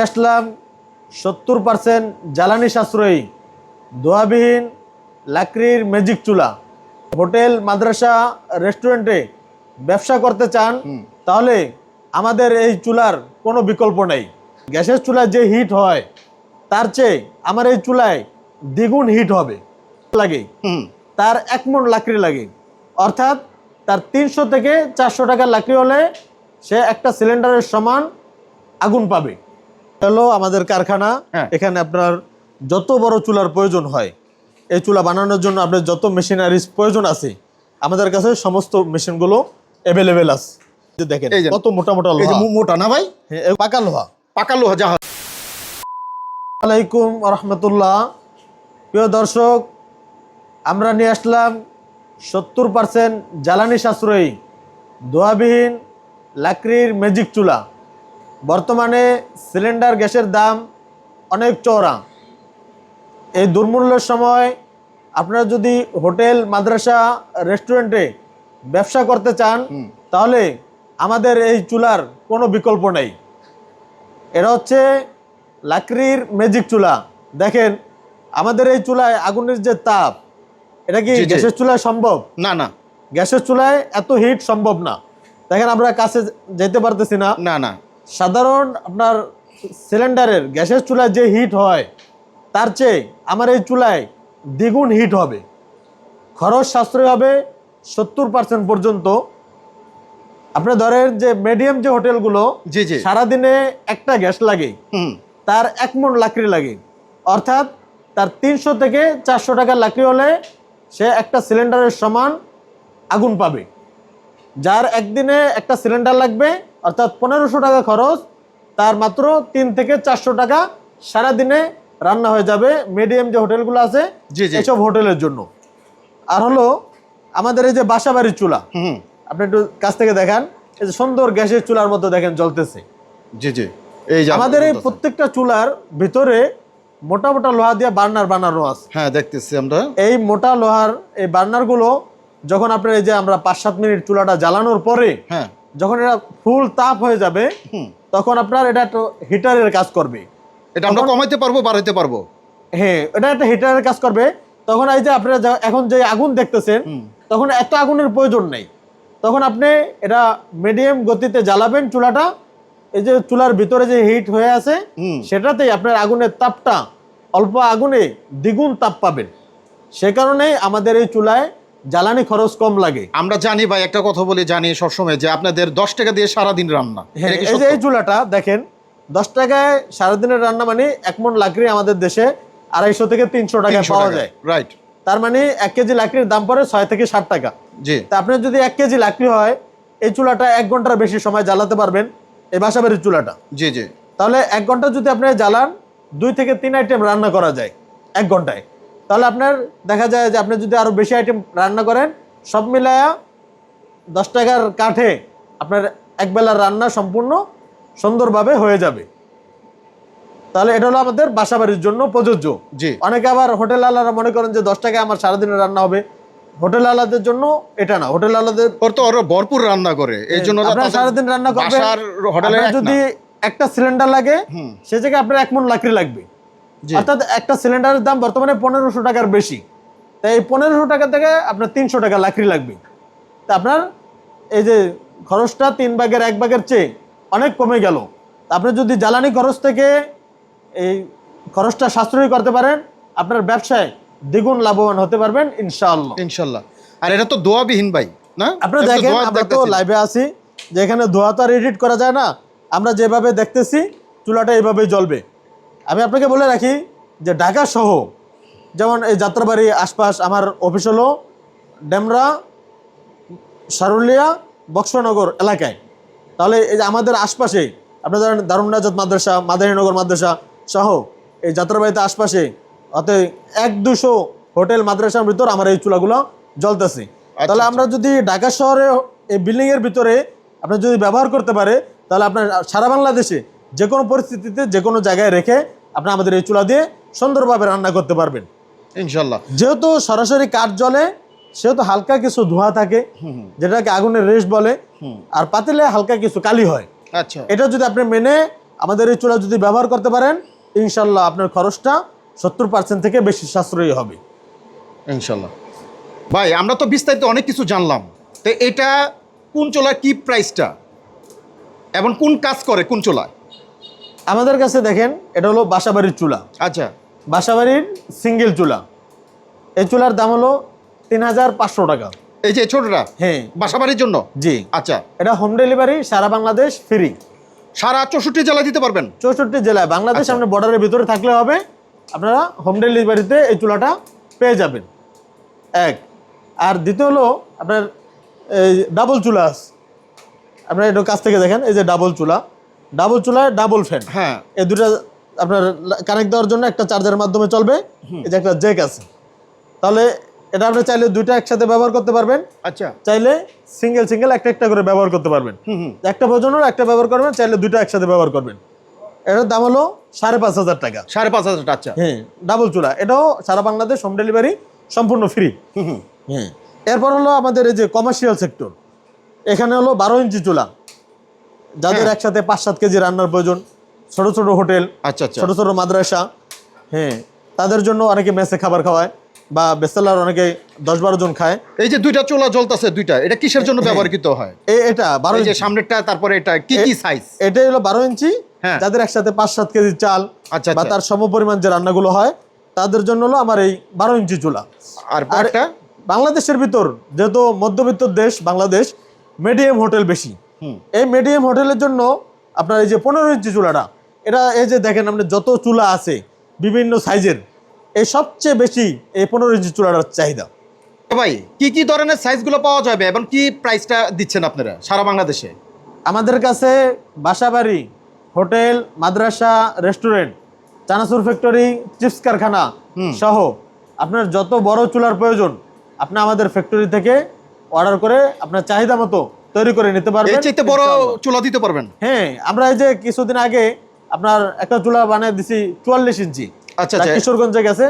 আসলাম সত্তর পার্সেন্ট জ্বালানি সাশ্রয়ী দোয়াবিহীন লাকড়ির ম্যাজিক চুলা। হোটেল মাদ্রাসা রেস্টুরেন্টে ব্যবসা করতে চান তাহলে আমাদের এই চুলার কোনো বিকল্প নেই। গ্যাসের চুলায় যে হিট হয় তার চেয়ে আমার এই চুলায় দ্বিগুণ হিট হবে। লাগে। তার এক মন লাকড়ি লাগে। অর্থাৎ তার তিনশো থেকে চারশো টাকার লাকড়ি হলে সে একটা সিলিন্ডারের সমান আগুন পাবে। হলো আমাদের কারখানা। হ্যাঁ। এখানে আপনার যত বড় চুলার প্রয়োজন হয় এই চুলা বানানোর জন্য আপনার যত মেশিনারিজ প্রয়োজন আছে আমাদের কাছে সমস্ত মেশিনগুলো অ্যাভেলেবেল আছে। যে দেখেন কত মোটা মোটা লোহা। মোটা না ভাই? হ্যাঁ, পাকা লোহা। পাকা লোহা জাহাজ আলাইকুম রহমতুল্লাহ। প্রিয় দর্শক আমরা নিয়ে আসলাম সত্তর পার্সেন্ট জ্বালানি সাশ্রয়ী দোয়াবিহীন লাকড়ির ম্যাজিক চুলা। বর্তমানে সিলিন্ডার গ্যাসের দাম অনেক চওড়া। এই দুর্মূল্যের সময় আপনারা যদি হোটেল মাদ্রাসা রেস্টুরেন্টে ব্যবসা করতে চান তাহলে আমাদের এই চুলার কোনো বিকল্প নেই। এটা হচ্ছে লাকড়ির ম্যাজিক চুলা। দেখেন আমাদের এই চুলায় আগুনের যে তাপ এটা কি। গ্যাসের চুলায় সম্ভব? না না। গ্যাসের চুলায় এত হিট সম্ভব না। দেখেন আমরা কাছে যেতে পারতেছি না। না না। সাধারণ আপনার সিলিন্ডারের গ্যাসের চুলায় যে হিট হয় তার চেয়ে আমার এই চুলায় দ্বিগুণ হিট হবে। খরচ সাশ্রয় হবে সত্তর পার্সেন্ট পর্যন্ত। আপনি ধরেন যে মিডিয়াম যে হোটেলগুলো জি জি। সারাদিনে একটা গ্যাস লাগে তার এক মন লাকড়ি লাগে। অর্থাৎ তার তিনশো থেকে চারশো টাকার লাকড়ি হলে সে একটা সিলিন্ডারের সমান আগুন পাবে। যার একদিনে একটা সিলিন্ডার লাগবে অর্থাৎ পনেরোশো টাকা খরচ তার মাত্র তিন থেকে চারশো টাকা সারাদিনে রান্না হয়ে যাবে। মিডিয়াম যে হোটেলগুলো আছে। এসব হোটেলের জন্য। আর হলো আমাদের এই যে বাসাবাড়ির চুলা হুম আপনি একটু কাছ থেকে দেখান এই যে সুন্দর গ্যাসের চুলার মতো দেখেন জ্বলতেছে। জি জি। এই যে আমাদের এই প্রত্যেকটা চুলার ভিতরে মোটা মোটা লোহা দিয়ে বার্নার বানানো আছে। হ্যাঁ দেখতেছি আমরা। এই মোটা লোহার এই বার্নারগুলো যখন আপনার এই যে আমরা পাঁচ সাত মিনিট চুলাটা জ্বালানোর পরে হ্যাঁ। যখন এটা ফুল তাপ হয়ে যাবে তখন আপনার এটা একটা হিটারের কাজ করবে। এটা আমরা কমাইতে পারব বাড়াইতে পারব? হ্যাঁ এটা একটা হিটারের কাজ করবে। তখন এই যে আপনারা এখন যে আগুন দেখতেছেন তখন এত আগুনের প্রয়োজন নেই। তখন আপনি এটা মিডিয়াম গতিতে জ্বালাবেন চুলাটা। এই যে চুলার ভিতরে যে হিট হয়ে আছে সেটাতেই আপনার আগুনের তাপটা অল্প আগুনে দ্বিগুণ তাপ পাবেন। সে কারণেই আমাদের এই চুলায় জ্বালানি খরচ কম লাগে। আমরা জানি ভাই একটা কথা বলি জানি সবসময় যে আপনাদের দশ টাকা দিয়ে সারাদিন রান্না। হ্যাঁ এই যে এই চুলাটা দেখেন দশ টাকায় সারাদিনের রান্না মানে এক মন লাকড়ি আমাদের দেশে আড়াইশো থেকে তিনশো টাকা 300 পাওয়া যায়। রাইট তার মানে এক কেজি লাকড়ির দাম পড়ে ছয় থেকে ষাট টাকা। জি। তা আপনার যদি এক কেজি লাকড়ি হয় এই চুলাটা এক ঘণ্টার বেশি সময় জ্বালাতে পারবেন এই বাসাবাড়ির চুলাটা। জি জি। তাহলে এক ঘণ্টা যদি আপনি জ্বালান দুই থেকে তিন আইটেম রান্না করা যায় এক ঘন্টায়। তাহলে আপনার দেখা যায় যে আপনি যদি আরও বেশি আইটেম রান্না করেন সব মিলায়া দশ টাকার কাঠে আপনার একবেলার রান্না সম্পূর্ণ সুন্দরভাবে হয়ে যাবে। তাহলে এটা হলো আমাদের বাসাবাড়ির জন্য প্রযোজ্য। জি। অনেকে আবার হোটেল আলারা মনে করেন যে দশ টাকায় আমার সারাদিনের রান্না হবে। হোটেল আলাদের জন্য এটা না হোটেল আলাদের ওর তো ওরা ভরপুর রান্না করে এই জন্য আপনারা সারাদিন রান্না হোটেলে যদি একটা সিলিন্ডার লাগে সে জায়গায় আপনার এক মন লাকড়ি লাগবে। অর্থাৎ একটা সিলিন্ডারের দাম বর্তমানে পনেরোশো টাকার বেশি। তাই এই পনেরোশো টাকা থেকে আপনার তিনশো টাকা লাকড়ি লাগবে। তা আপনার এই যে খরচটা তিন ভাগের এক ভাগের চেয়ে অনেক কমে গেল। আপনি যদি জ্বালানি খরচ থেকে এই খরচটা সাশ্রয়ী করতে পারেন আপনার ব্যবসায় দ্বিগুণ লাভবান হতে পারবেন ইনশাআল্লাহ। ইনশাল্লাহ আর এটা তো দোয়াবিহীন ভাই না? আপনারা দেখেন আমরা তো। লাইভে আছি যে এখানে ধোয়া তো আর এডিট করা যায় না আমরা যেভাবে দেখতেছি চুলাটা এইভাবেই জ্বলবে। আমি আপনাকে বলে রাখি যে ঢাকা সহ যেমন এই যাত্রাবাড়ি আশপাশ আমার অফিস হলো ডেমরা সারুলিয়া বক্সনগর এলাকায়। তাহলে এই যে আমাদের আশপাশে আপনার ধরেন দারুণ মাদ্রাসা মাদারীনগর মাদ্রাসা সহ এই যাত্রাবাড়িতে আশপাশে অতএব এক দুশো হোটেল মাদ্রাসার ভিতর আমার এই চুলাগুলো জ্বলতেছে। তাহলে আমরা যদি ঢাকা শহরে এই বিল্ডিং এর ভিতরে আপনি যদি ব্যবহার করতে পারে তাহলে আপনার সারা বাংলাদেশে যে কোনো পরিস্থিতিতে যে কোনো জায়গায় রেখে আপনি আমাদের এই চুলা দিয়ে সুন্দরভাবে রান্না করতে পারবেন। ইনশাল্লাহ যেহেতু সরাসরি কাঠ জ্বলে সেহেতু হালকা কিছু ধোঁয়া থাকে যেটাকে আগুনের রেশ বলে আর পাতিলে হালকা কিছু কালি হয়। আচ্ছা। এটা যদি আপনি মেনে আমাদের এই চুলা যদি ব্যবহার করতে পারেন ইনশাল্লাহ আপনার খরচটা সত্তর পার্সেন্ট থেকে বেশি সাশ্রয়ী হবে। ইনশাল্লাহ ভাই আমরা তো বিস্তারিত অনেক কিছু জানলাম। তো এটা কোন চোলার কি প্রাইসটা এবং কোন কাজ করে কোন চোলায়? আমাদের কাছে দেখেন এটা হলো বাসাবাড়ির চুলা। আচ্ছা। বাসাবাড়ির সিঙ্গেল চুলা। এই চুলার দাম হলো তিন হাজার পাঁচশো টাকা। এই যে ছোটটা? হ্যাঁ। বাসাবাড়ির জন্য? জি। আচ্ছা। এটা হোম ডেলিভারি সারা বাংলাদেশ ফ্রি সারা চৌষট্টি জেলায় দিতে পারবেন? চৌষট্টি জেলায়। বাংলাদেশ আচ্ছা। আপনার বর্ডারের ভিতরে থাকলে হবে। আপনারা হোম ডেলিভারিতে এই চুলাটা পেয়ে যাবেন। এক। আর দ্বিতীয় হলো আপনার এই ডাবল চুলা আছে। আপনার একটু কাছ থেকে দেখেন এই যে ডাবল চুলা। ডাবল চুলায় ডাবল ফ্যান। হ্যাঁ। এই দুটো আপনার কানেক্ট দেওয়ার জন্য একটা চার্জারের মাধ্যমে চলবে। এই যে একটা জেক আছে। তাহলে এটা আপনি চাইলে দুইটা একসাথে ব্যবহার করতে পারবেন। আচ্ছা। চাইলে সিঙ্গেল সিঙ্গেল একটা একটা করে ব্যবহার করতে পারবেন। একটা প্রয়োজনের একটা ব্যবহার করবেন চাইলে দুইটা একসাথে ব্যবহার করবেন। এটার দাম হলো সাড়ে পাঁচ হাজার টাকা। সাড়ে পাঁচ হাজার টাকা, আচ্ছা। হ্যাঁ ডাবল চুলা। এটাও সারা বাংলাদেশ হোম ডেলিভারি সম্পূর্ণ ফ্রি হ্যাঁ। এরপর হলো আমাদের এই যে কমার্শিয়াল সেক্টর এখানে হলো বারো ইঞ্চি চুলা। যাদের হ্যাঁ। একসাথে পাঁচ সাত কেজি রান্নার প্রয়োজন ছোট ছোট হোটেল আচ্ছা আচ্ছা। ছোট ছোট মাদ্রাসা হ্যাঁ তাদের জন্য অনেকে মেসে খাবার খাওয়ায় বা বেসেলার অনেকে দশ বারো জন খায়। এই যে দুইটা চোলা জ্বলতেছে দুইটা এটা কিসের জন্য ব্যবহৃত হয়? এটা বারো যে ইঞ্চি। সামনেরটা তারপরে এটা কি কি সাইজ এটাই হলো বারো ইঞ্চি। হ্যাঁ। যাদের একসাথে পাঁচ সাত কেজি চাল আচ্ছা, বা আচ্ছা। তার সমপরিমাণ যে রান্নাগুলো হয় তাদের জন্য হলো আমার এই বারো ইঞ্চি চুলা। আর বাংলাদেশের ভিতর যেহেতু মধ্যবিত্ত দেশ বাংলাদেশ মিডিয়াম হোটেল বেশি। এই মিডিয়াম হোটেলের জন্য আপনার এই যে পনেরো ইঞ্চি চুলাটা এটা এই যে দেখেন আপনি যত চুলা আছে বিভিন্ন সাইজের এই সবচেয়ে বেশি এই পনেরো ইঞ্চি চুলাটার চাহিদা। ভাই কি কি ধরনের সাইজগুলো পাওয়া যাবে এবং কি প্রাইসটা দিচ্ছেন আপনারা সারা বাংলাদেশে? আমাদের কাছে বাসাবাড়ি হোটেল মাদ্রাসা রেস্টুরেন্ট চানাচুর ফ্যাক্টরি চিপস কারখানা। সহ আপনার যত বড় চুলার প্রয়োজন আপনি আমাদের ফ্যাক্টরি থেকে অর্ডার করে আপনার চাহিদা মতো তৈরি করে নিতে এর পারবেন চাইতে বড় চুলা দিতে পারবেন। হ্যাঁ আমরা এই যে কিছুদিন আগে আপনার একটা চুলা বানিয়ে দিছি চুয়াল্লিশ ইঞ্চি। আচ্ছা, আচ্ছা। কিশোরগঞ্জে গেছে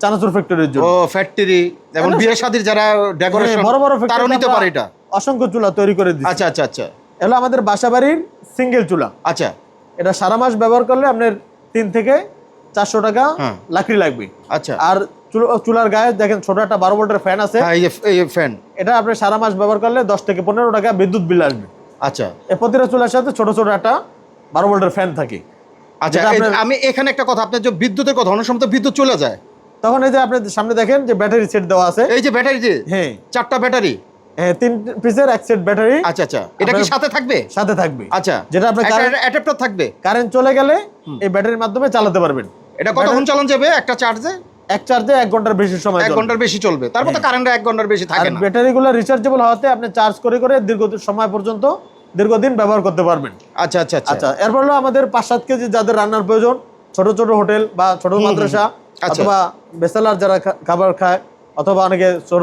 চানাচুর ফ্যাক্টরির জন্য। ও ফ্যাক্টরি এবং বিয়ে শাদির যারা ডেকোরেশন হ্যাঁ, বড় বড় ফ্যাক্টরি নিতে পারে এটা। অসংখ্য চুলা তৈরি করে দিচ্ছি আচ্ছা আচ্ছা আচ্ছা। এগুলো আমাদের বাসাবাড়ির সিঙ্গেল চুলা। আচ্ছা। এটা সারা মাস ব্যবহার করলে আপনার তিন থেকে চারশো টাকা হ্যাঁ। লাকড়ি লাগবে। আচ্ছা। আর চুলার গায়ে দেখেন ছোট একটা বারো ভোল্টের ফ্যান আছে। এই ফ্যান এটা আপনি সারা মাস ব্যবহার করলে দশ থেকে পনেরো টাকা বিদ্যুৎ বিল আসবে। আচ্ছা। এই প্রতিটা চুলার সাথে ছোট ছোট একটা বারো ভোল্টের ফ্যান থাকে। আচ্ছা আমি এখানে একটা কথা আপনার যে বিদ্যুতের কথা অনেক সময় তো বিদ্যুৎ চলে যায়। তখন এই যে আপনি সামনে দেখেন যে ব্যাটারি সেট দেওয়া আছে। এই যে ব্যাটারি যে হ্যাঁ। চারটা ব্যাটারি। হ্যাঁ তিন পিসের এক সেট ব্যাটারি। আচ্ছা আচ্ছা। এটা কি সাথে থাকবে? সাথে থাকবে। আচ্ছা। যেটা আপনার কারেন্ট অ্যাডাপ্টার থাকবে। কারেন্ট চলে গেলে এই ব্যাটারির মাধ্যমে চালাতে পারবেন। এটা কতক্ষণ চালানো যাবে? একটা চার্জে এক চার্জে এক ঘণ্টার বেশি সময় এক ঘণ্টার বেশি চলবে। তারপর তো কারেন্ট এক ঘণ্টার বেশি থাকে না। ব্যাটারিগুলো রিচার্জেবল হওয়াতে আপনি চার্জ করে করে দীর্ঘ সময় পর্যন্ত দীর্ঘদিন ব্যবহার করতে পারবেন। আচ্ছা আচ্ছা আচ্ছা। আচ্ছা এরপর হলো আমাদের পাঁচ সাত কেজি যাদের রান্নার প্রয়োজন ছোট ছোট হোটেল বা ছোট মাদ্রাসা আচ্ছা। অথবা বেসালার যারা খাবার খায় অথবা অনেকে ছোট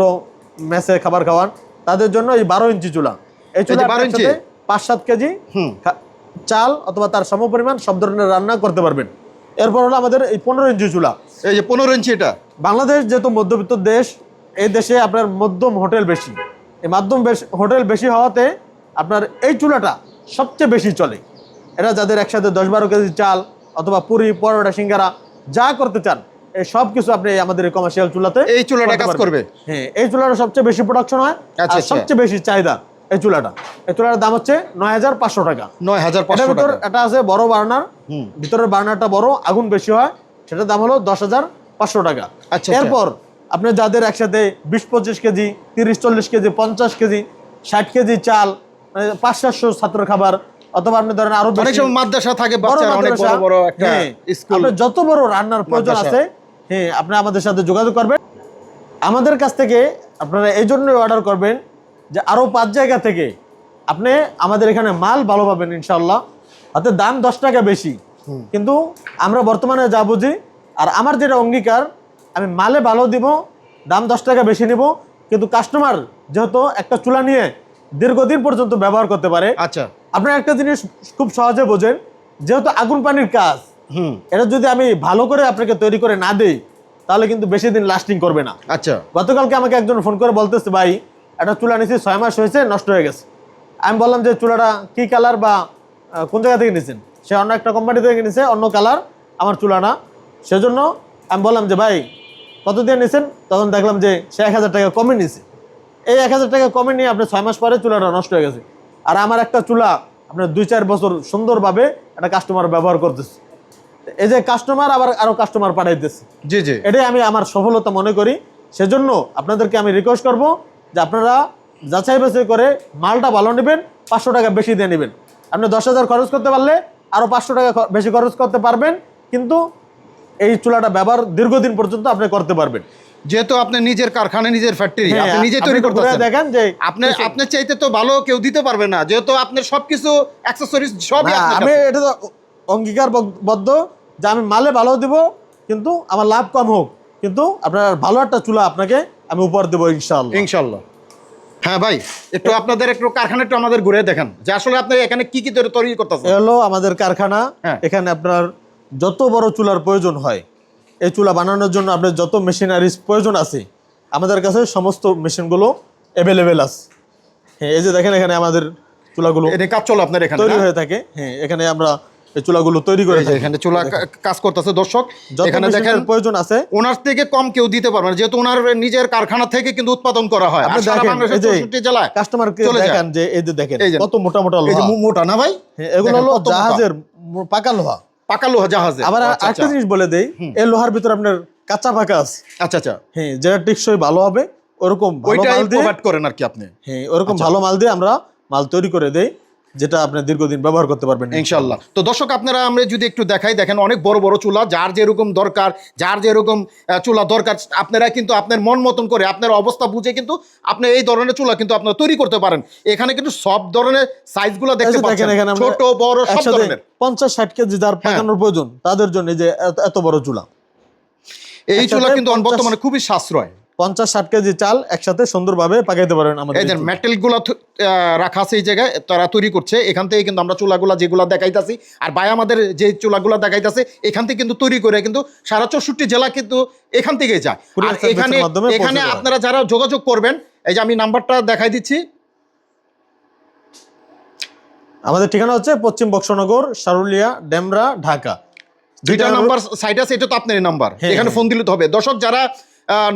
মেসে খাবার খাওয়ান তাদের জন্য এই বারো ইঞ্চি চুলা। এই চুলা 12 ইঞ্চি? পাঁচ সাত কেজি চাল অথবা তার সমপরিমাণ সব ধরনের রান্না করতে পারবেন। এরপর হলো আমাদের এই পনেরো ইঞ্চি চুলা। এই যে পনেরো ইঞ্চি এটা। বাংলাদেশ যেহেতু মধ্যবিত্ত দেশ এই দেশে আপনার মধ্যম হোটেল বেশি। এই মাধ্যম বেশ- হোটেল বেশি হওয়াতে আপনার এই চুলাটা সবচেয়ে বেশি চলে। এটা যাদের একসাথে দশ বারো কেজি চাল অথবা পুরি পরোটা সিঙ্গারা যা করতে চান এই সব কিছু আপনি আমাদের কমার্শিয়াল চুলাতে এই চুলাটা কাজ করবে? হ্যাঁ এই চুলাটা সবচেয়ে বেশি প্রোডাকশন হয় আচ্ছা, আর আচ্ছা। সবচেয়ে বেশি চাহিদা এই চুলাটা। এই চুলাটার দাম হচ্ছে নয় হাজার পাঁচশো টাকা। নয় হাজার পাঁচশো এটা আছে বড় বার্নার। ভিতরের বার্নারটা বড় আগুন বেশি হয়। সেটার দাম হলো দশ হাজার পাঁচশো টাকা। আচ্ছা, আচ্ছা। এরপর আপনি যাদের একসাথে বিশ পঁচিশ কেজি তিরিশ চল্লিশ কেজি পঞ্চাশ কেজি ষাট কেজি চাল মানে পাঁচ সাতশো ছাত্র খাবার অথবা আপনি ধরেন আরও অনেক সময় মাদ্রাসা থাকে হ্যাঁ, যত বড় রান্নার প্রয়োজন আছে হ্যাঁ আপনি আমাদের সাথে যোগাযোগ করবেন। আমাদের কাছ থেকে আপনারা এই জন্যই অর্ডার করবেন যে আরও পাঁচ জায়গা থেকে আপনি আমাদের এখানে মাল ভালো পাবেন ইনশাল্লাহ হাতে দাম দশ টাকা বেশি। কিন্তু আমরা বর্তমানে যা বুঝি আর আমার যেটা অঙ্গীকার আমি মালে ভালো দিব দাম দশ টাকা বেশি নিব কিন্তু কাস্টমার যেহেতু একটা চুলা নিয়ে দীর্ঘদিন পর্যন্ত ব্যবহার করতে পারে আচ্ছা। আপনার একটা জিনিস খুব সহজে বোঝেন যেহেতু আগুন পানির কাজ হুম। এটা যদি আমি ভালো করে আপনাকে তৈরি করে না দিই তাহলে কিন্তু বেশি দিন লাস্টিং করবে না। আচ্ছা। গতকালকে আমাকে একজন ফোন করে বলতেছে ভাই একটা চুলা নিয়েছি ছয় মাস হয়েছে নষ্ট হয়ে গেছে। আমি বললাম যে চুলাটা কি কালার বা কোন জায়গা থেকে নিয়েছেন সে অন্য একটা কোম্পানি থেকে নিছে অন্য কালার আমার চুলা না সেজন্য আমি বললাম যে ভাই কত দিয়ে নিছেন? তখন দেখলাম যে সে এক হাজার টাকা কমে নিছে। এই এক হাজার টাকা কমে নিয়ে আপনি ছয় মাস পরে চুলাটা নষ্ট হয়ে গেছে। আর আমার একটা চুলা আপনার দুই চার বছর সুন্দরভাবে একটা কাস্টমার ব্যবহার করতেছে। এই যে কাস্টমার আবার আরও কাস্টমার পাঠাইতেছে জি জি। এটাই আমি আমার সফলতা মনে করি। সেজন্য আপনাদেরকে আমি রিকোয়েস্ট করব যে আপনারা যাচাই বাছাই করে মালটা ভালো নেবেন পাঁচশো টাকা বেশি দিয়ে নেবেন। আপনি দশ হাজার খরচ করতে পারলে আরও পাঁচশো টাকা বেশি খরচ করতে পারবেন কিন্তু এই চুলাটা ব্যবহার দীর্ঘদিন পর্যন্ত আপনি করতে পারবেন। যেহেতু আপনি নিজের কারখানা নিজের ফ্যাক্টরি আপনি নিজেই তৈরি করতেছেন। দেখেন যে আপনি আপনার চাইতে তো ভালো কেউ দিতে পারবে না যেহেতু আপনার সবকিছু অ্যাক্সেসরিজ সবই আপনার আমি এটা তো অঙ্গীকার বদ্ধ যে আমি মালে ভালো দিব কিন্তু আমার লাভ কম হোক কিন্তু আপনার ভালো একটা চুলা আপনাকে আমি উপহার দেবো ইনশাল্লাহ ইনশাল্লাহ হ্যাঁ ভাই একটু আপনাদের একটু কারখানা একটু আমাদের ঘুরে দেখেন। যে আসলে আপনি এখানে কি কি তৈরি করতেছেন? হলো আমাদের কারখানা হ্যাঁ। এখানে আপনার যত বড় চুলার প্রয়োজন হয় এই চুলা বানানোর জন্য আপনার যত মেশিনারিজ প্রয়োজন আছে আমাদের কাছে সমস্ত মেশিনগুলো অ্যাভেলেবেল আছে। হ্যাঁ এই যে দেখেন এখানে আমাদের চুলাগুলো এটা কাজ চলো আপনার এখানে তৈরি হয়ে থাকে। হ্যাঁ এখানে আমরা এই চুলাগুলো তৈরি করে এখানে চুলা কাজ করতেছে দর্শক। এখানে দেখেন প্রয়োজন আছে ওনার থেকে কম কেউ দিতে পারবে না। যেহেতু ওনার নিজের কারখানা থেকে কিন্তু উৎপাদন করা হয়। আপনি দেখেন এই যে জেলায় কাস্টমারকে দেখেন যে এই যে দেখেন কত মোটা মোটা এই যে মোটা না ভাই? হ্যাঁ, এগুলো হলো জাহাজের পাকা লোহা। পাকা লোহা জাহাজে আবার আচ্ছা, আরেকটা জিনিস বলে দেই এই লোহার ভিতরে আপনার কাঁচা পাকা আছে। আচ্ছা আচ্ছা। হ্যাঁ যেটা টিকসই ভালো হবে ওরকম ভালো মাল দিয়ে করেন আর কি আপনি। হ্যাঁ ওরকম আচ্ছা। ভালো মাল দিয়ে আমরা মাল তৈরি করে দেই। যেটা আপনি দীর্ঘদিন ব্যবহার করতে পারবেন ইনশাল্লাহ তো দর্শক আপনারা আমরা যদি একটু দেখাই দেখেন অনেক বড় বড় চুলা যার যেরকম দরকার যার যেরকম চুলা দরকার আপনারা কিন্তু আপনার মন মতন করে আপনার অবস্থা বুঝে কিন্তু আপনি এই ধরনের চুলা কিন্তু আপনারা তৈরি করতে পারেন। এখানে কিন্তু সব ধরনের সাইজগুলো দেখতে পাচ্ছেন। ছোট বড় সব ধরনের। পঞ্চাশ ষাট কেজি যার হ্যাঁ। পাকানোর প্রয়োজন তাদের জন্য এই যে এত- বড় চুলা। এই চুলা কিন্তু 50 বর্তমানে খুবই সাশ্রয়। পঞ্চাশ ষাট কেজি চাল একসাথে সুন্দরভাবে পাকাইতে পারেন আমাদের এই যে এই মেটেলগুলা রাখা আছে এই জায়গায় তারা তৈরি করছে। এখান থেকে কিন্তু আমরা চুলাগুলা যেগুলা দেখাইতাছি আর ভাই আমাদের যে চুলাগুলা দেখাইতেছে এখান থেকে কিন্তু তৈরি করে কিন্তু সারা চৌষট্টি জেলা কিন্তু এখান থেকে যায়। আর এখানে এখানে আপনারা যারা যোগাযোগ করবেন এই যে আমি নাম্বারটা দেখাই দিচ্ছি। আমাদের ঠিকানা হচ্ছে পশ্চিম বক্সনগর সারুলিয়া ডেমরা ঢাকা। দুইটা নাম্বার সাইড আছে এটা তো আপনার নাম্বার। হ্যাঁ, এখানে হ্যাঁ। ফোন দিলে তো হবে। দর্শক যারা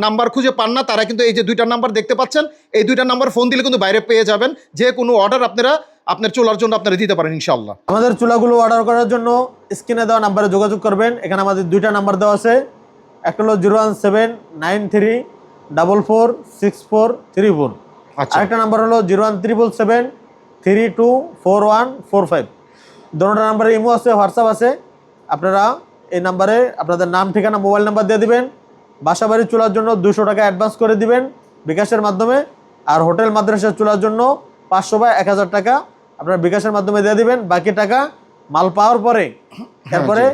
নাম্বার খুঁজে পান না তারা কিন্তু এই যে দুইটা নাম্বার দেখতে পাচ্ছেন এই দুইটা নাম্বার ফোন দিলে কিন্তু বাইরে পেয়ে যাবেন। যে কোনো অর্ডার আপনারা আপনার চুলার জন্য আপনারা দিতে পারেন ইনশাল্লাহ আমাদের চুলাগুলো অর্ডার করার জন্য স্ক্রিনে দেওয়া নাম্বারে যোগাযোগ করবেন। এখানে আমাদের দুইটা নাম্বার দেওয়া আছে। একটা হলো zero one seven nine three double four six four three four আচ্ছা। আরেকটা নাম্বার হলো zero one triple seven three two four one four five দুটো নাম্বারে ইমো আছে হোয়াটসঅ্যাপ আছে। আপনারা এই নাম্বারে আপনাদের নাম ঠিকানা মোবাইল নাম্বার দিয়ে দিবেন। বাসা বাড়ি চুলার জন্য দুশো টাকা অ্যাডভান্স করে দিবেন বিকাশের মাধ্যমে। আর হোটেল মাদ্রাসার চুলার জন্য পাঁচশো বা এক হাজার টাকা আপনারা বিকাশের মাধ্যমে দিয়ে দিবেন। বাকি টাকা মাল পাওয়ার পরে তারপরে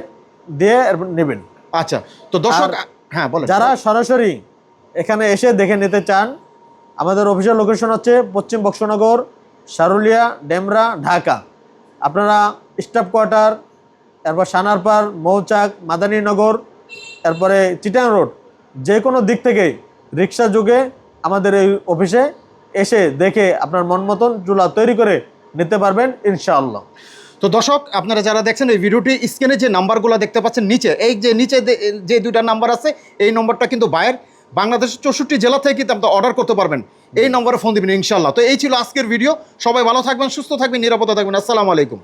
দিয়ে এরপর নেবেন। আচ্ছা তো দর্শক হ্যাঁ বলেন। যারা সরাসরি এখানে এসে দেখে নিতে চান আমাদের অফিসিয়াল লোকেশন হচ্ছে পশ্চিম বক্সনগর সারুলিয়া ডেমরা ঢাকা। আপনারা স্টাফ কোয়ার্টার তারপর সানারপাড় মৌচাক মাদানীনগর তারপরে চিটাং রোড। যে কোনো দিক থেকে রিক্সা যুগে আমাদের এই অফিসে এসে দেখে আপনার মন মতন চুলা তৈরি করে নিতে পারবেন, ইনশাআল্লাহ। তো দর্শক, আপনারা যারা দেখছেন এই ভিডিওটি, স্ক্রিনে যে নাম্বারগুলো দেখতে পাচ্ছেন নিচে, এই যে নিচে যে দুইটা নাম্বার আছে, এই নম্বরটা কিন্তু বাইরের বাংলাদেশের চৌষট্টি জেলা থেকে কিন্তু আপনারা অর্ডার করতে পারবেন। এই নম্বরে ফোন দিবেন ইনশাল্লাহ তো এই ছিল আজকের ভিডিও। সবাই ভালো থাকবেন, সুস্থ থাকবেন, নিরাপদে থাকবেন। আসসালামু আলাইকুম।